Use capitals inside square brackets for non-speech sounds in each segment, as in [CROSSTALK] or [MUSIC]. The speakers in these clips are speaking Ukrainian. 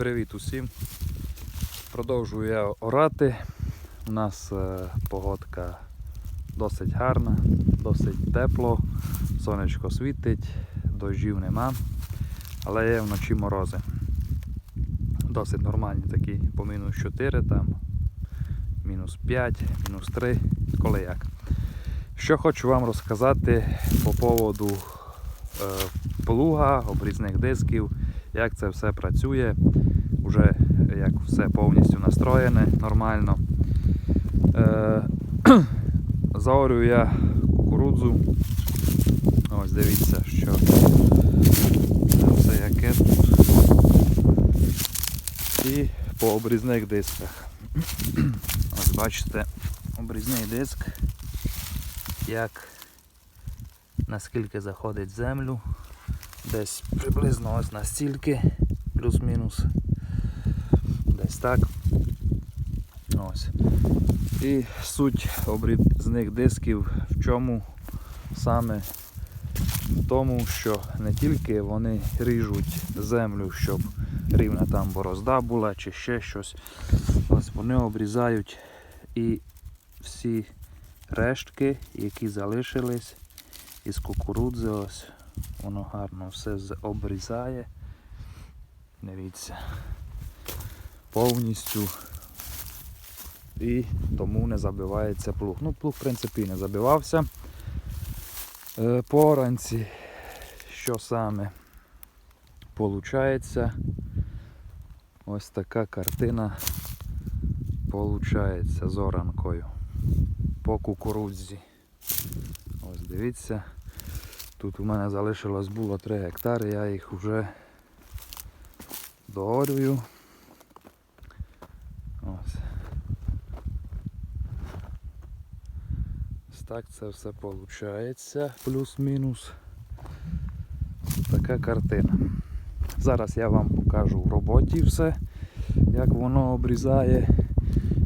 Привіт усім. Продовжую я орати. У нас е, погодка досить гарна, досить тепло, сонечко світить, дощів нема, але є вночі морози. Досить нормальні такі по мінус 4, там, мінус 5, мінус 3, коли як. Що хочу вам розказати по поводу е, плуга, обрізних дисків, як це все працює, вже як все повністю настроєне нормально. Е, [CLEARS THROAT] заорюю я кукурудзу. Ось дивіться, що все яке тут. І по обрізних дисках. [CLEARS THROAT] Ось бачите, обрізний диск, як наскільки заходить землю. Десь приблизно ось настільки, плюс-мінус. Десь так. Ось. І суть обрізних дисків в чому саме в тому, що не тільки вони ріжуть землю, щоб рівна там борозда була чи ще щось. Ось вони обрізають і всі рештки, які залишились із кукурудзи, ось воно гарно все обрізає. Дивіться. Повністю. І тому не забивається плуг. Ну, плуг, в принципі, не забивався. Е, По що саме получається, ось така картина получається з оранкою по кукурудзі. Ось дивіться. Тут у мене залишилось було 3 гектари, я їх вже доорюю. Ось. Ось так це все виходить, плюс-мінус. Така картина. Зараз я вам покажу в роботі все, як воно обрізає,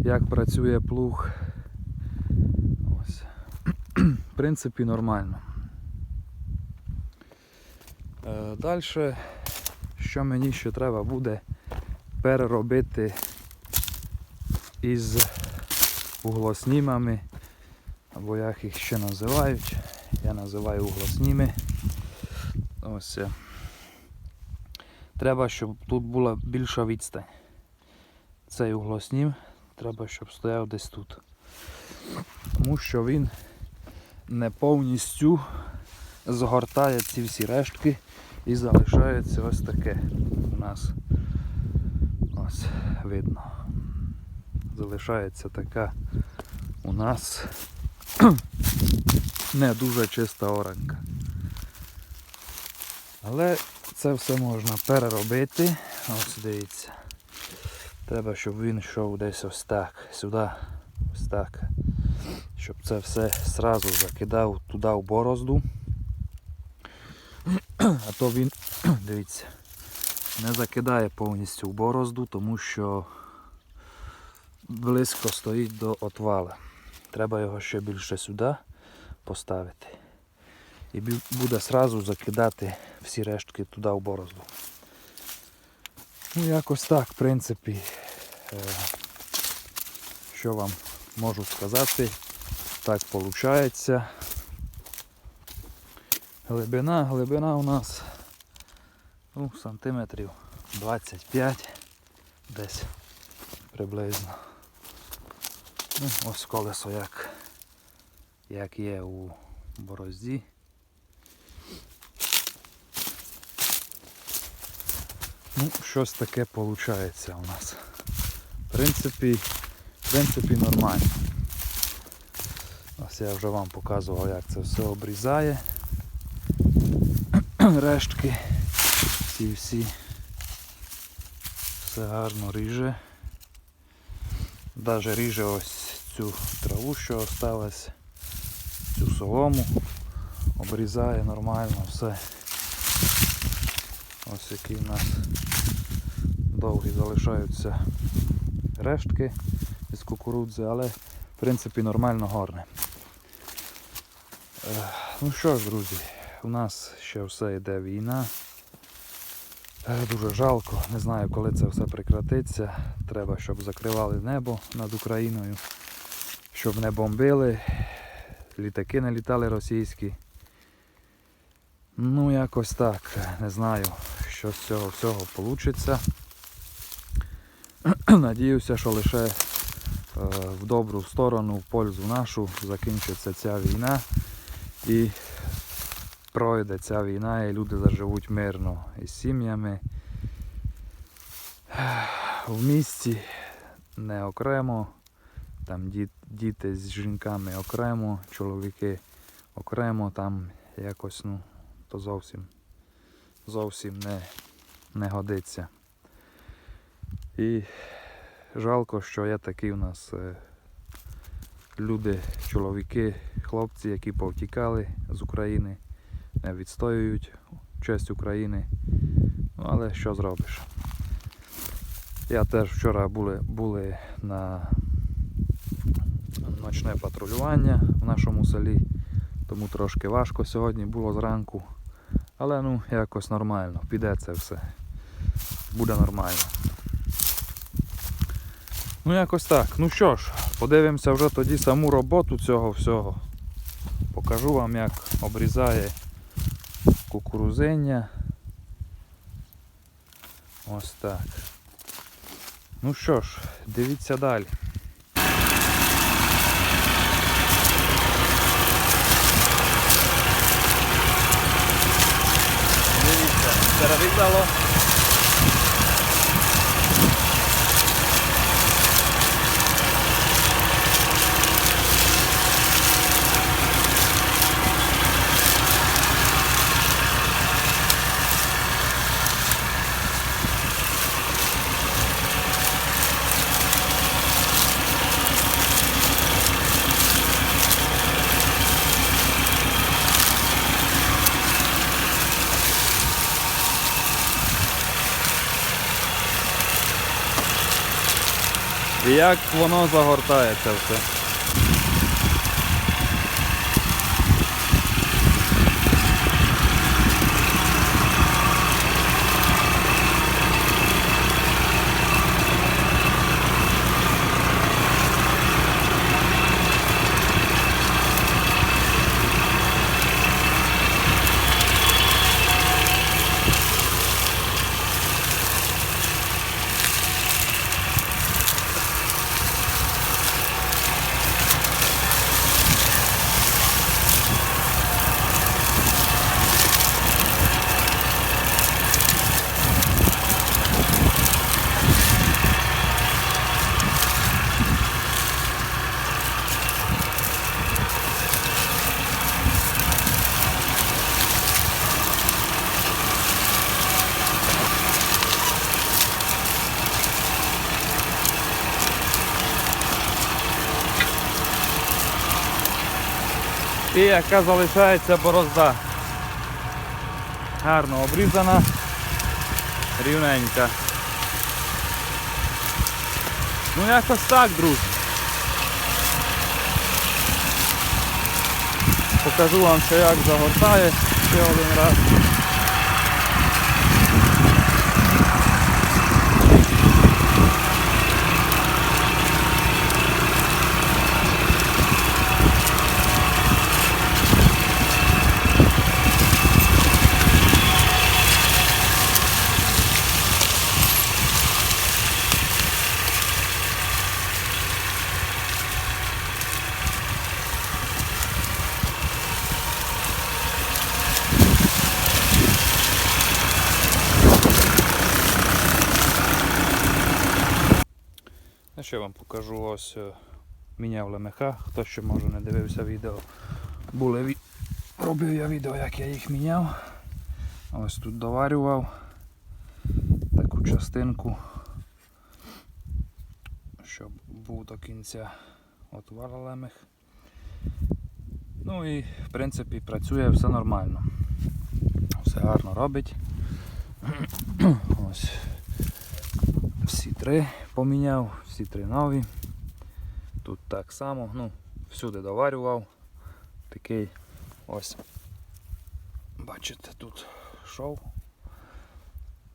як працює плуг. Ось. В принципі, нормально. Далі, що мені ще треба буде переробити із углоснімами, або як їх ще називають. Я називаю углосніми. Ось. Треба, щоб тут була більша відстань. Цей углоснім треба, щоб стояв десь тут. Тому що він не повністю згортає ці всі рештки і залишається ось таке у нас ось видно. Залишається така у нас [CLEARS THROAT] не дуже чиста оранка. Але це все можна переробити. Ось дивіться. Треба, щоб він йшов десь ось так, сюди, ось так. Щоб це все зразу закидав туди в борозду. [CLEARS THROAT] А то він, [CLEARS THROAT] дивіться, не закидає повністю в борозду, тому що близько стоїть до отвала. Треба його ще більше сюди поставити. І буде сразу закидати всі рештки туди в борозду. Ну, якось так, в принципі, е, що вам можу сказати, так виходить. Глибина, глибина у нас ну, сантиметрів 25 десь приблизно. Ну, ось колесо як, як є у борозді. Ну, щось таке виходить у нас. В принципі, в принципі нормально. Ось я вже вам показував, як це все обрізає. [CLEARS THROAT] Рештки. Ці всі. Все гарно ріже. Даже ріже ось цю траву, що осталась, цю солому. Обрізає нормально все. Ось які в нас довгі залишаються рештки із кукурудзи, але в принципі нормально горне. Е, Ну що ж, друзі, у нас ще все йде війна. Е, Дуже жалко, не знаю, коли це все прекратиться. Треба, щоб закривали небо над Україною, щоб не бомбили, літаки не літали російські. Ну, якось так. Не знаю, що з цього всього вийде. [CLEARS THROAT] Надіюся, що лише е, в добру сторону, в пользу нашу закінчиться ця війна і пройде ця війна і люди заживуть мирно із сім'ями. В місті не окремо, там діти з жінками окремо, чоловіки окремо, там якось ну, то зовсім, зовсім не, не годиться. І жалко, що є такі у нас е, люди, чоловіки, хлопці, які повтікали з України, не відстоюють честь України. Ну, але що зробиш? Я теж вчора були, були на ночне патрулювання в нашому селі, тому трошки важко сьогодні було зранку. Але ну якось нормально, піде це все. Буде нормально. Ну якось так. Ну що ж, подивимося вже тоді саму роботу цього всього. Покажу вам як обрізає кукурузиння. Ось так. Ну що ж, дивіться далі. teraz vybralo. Як воно загортається все. І яка залишається борозда. Гарно обрізана, рівненька. Ну якось так, друзі. Покажу вам, що як загортає ще один раз. Я вам покажу ось е, міняв лемеха, хто ще може не дивився відео. Були. Робив я відео, як я їх міняв. Ось тут доварював таку частинку, щоб був до кінця отвар лемех. Ну і в принципі працює все нормально. Все гарно робить. [CLEARS THROAT] Ось всі три поміняв, всі три нові. Тут так само, ну, всюди доварював. Такий ось. Бачите, тут шов.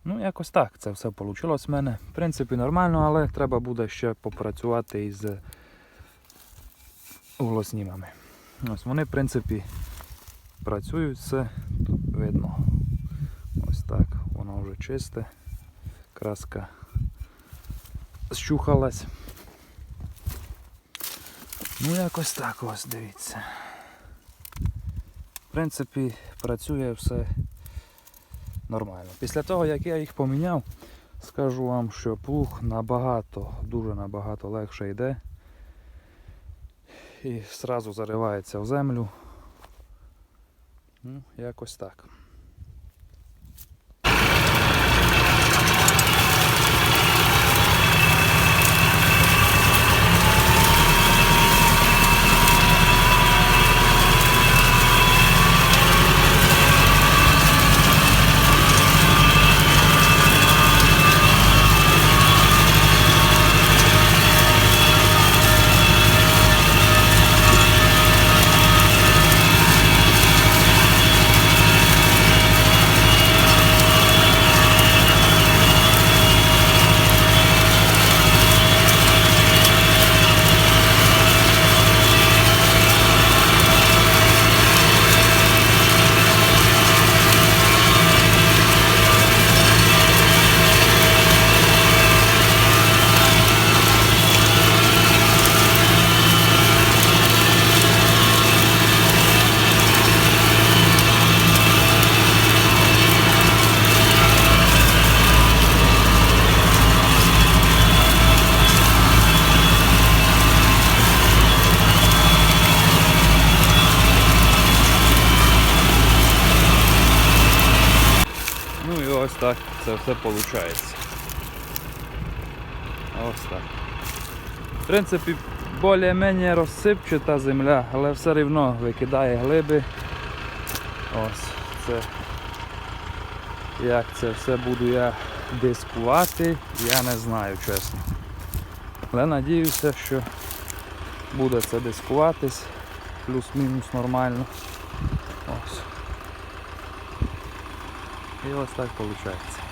Ну, якось так. Це все вийшло в мене. В принципі, нормально, але треба буде ще попрацювати із углоснімами. Ось вони, в принципі, працюють все. Тут видно. Ось так. Воно вже чисте. Краска щухалась. Ну, якось так ось дивіться. В принципі, працює все нормально. Після того, як я їх поміняв, скажу вам, що плуг набагато, дуже набагато легше йде. І зразу заривається в землю. Ну, якось так. Ну і ось так це все виходить. Ось так. В принципі, більш-менш розсипчата земля, але все рівно викидає глиби. Ось це. Як це все буду я дискувати, я не знаю чесно. Але надіюся, що буде це дискуватись плюс-мінус нормально. Ось. І ось так виходить.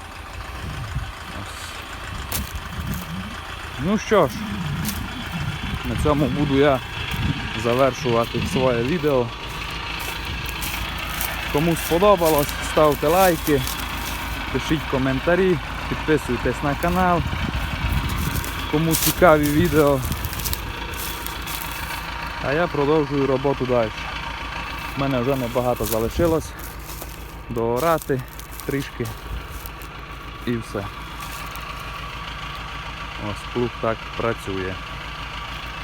Ну що ж, на цьому буду я завершувати своє відео. Кому сподобалось, ставте лайки, пишіть коментарі, підписуйтесь на канал. Кому цікаві відео. А я продовжую роботу далі. У мене вже небагато залишилось доорати трішки і все. Ось плуг так працює.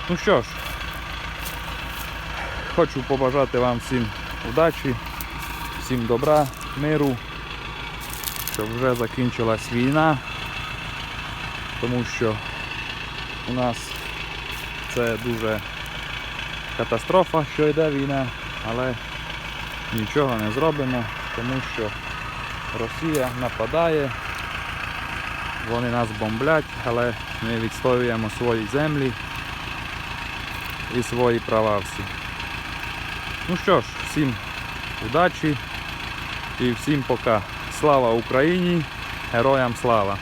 Ну що ж, хочу побажати вам всім удачі, всім добра, миру, щоб вже закінчилась війна, тому що у нас це дуже катастрофа, що йде війна, але нічого не зробимо, тому що Росія нападає, вони нас бомблять, але ми відстоюємо свої землі і свої права всі. Ну що ж, всім удачі і всім пока. Слава Україні! Героям слава!